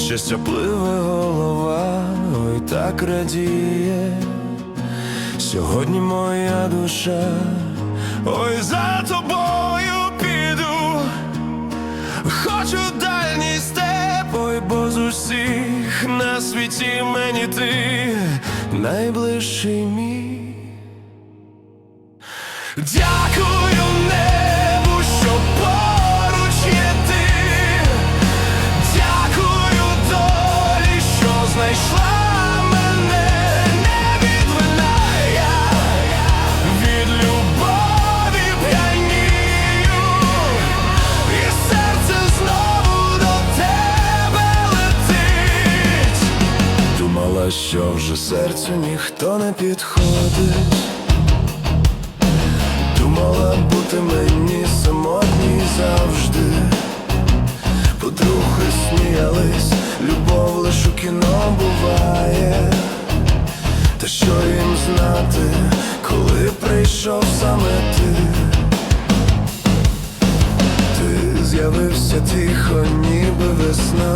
Що пливе голова, ой так радіє. Сьогодні моя душа, ой за тобою піду. Хочу дальній степ, ой, бо з усіх на світі мені ти найближчий мій. Вже серцю ніхто не підходить. Думала бути мені самотній завжди. Подруги сміялись, любов лиш у кіно буває. Та що їм знати, коли прийшов саме ти? Ти з'явився тихо, ніби весна.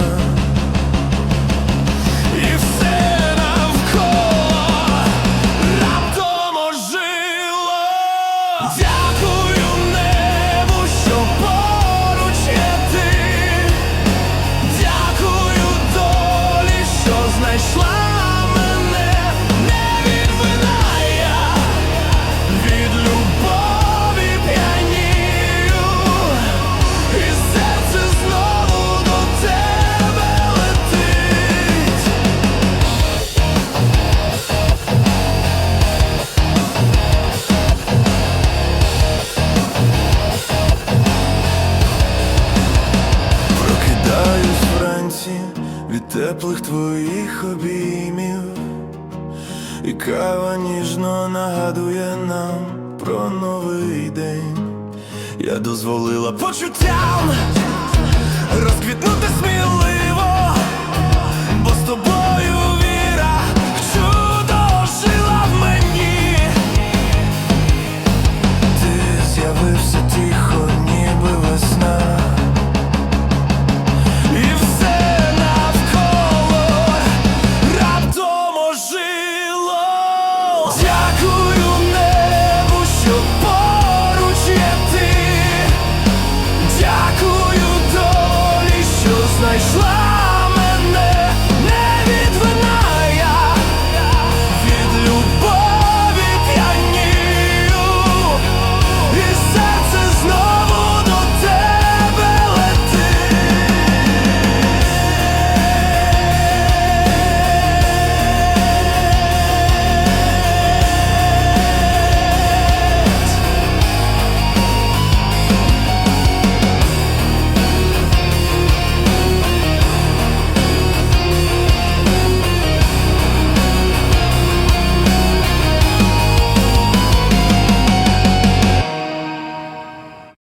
Дякую від теплих твоїх обіймів, і кава ніжно нагадує нам про новий день. Я дозволила почуттям розквітнути сміливо.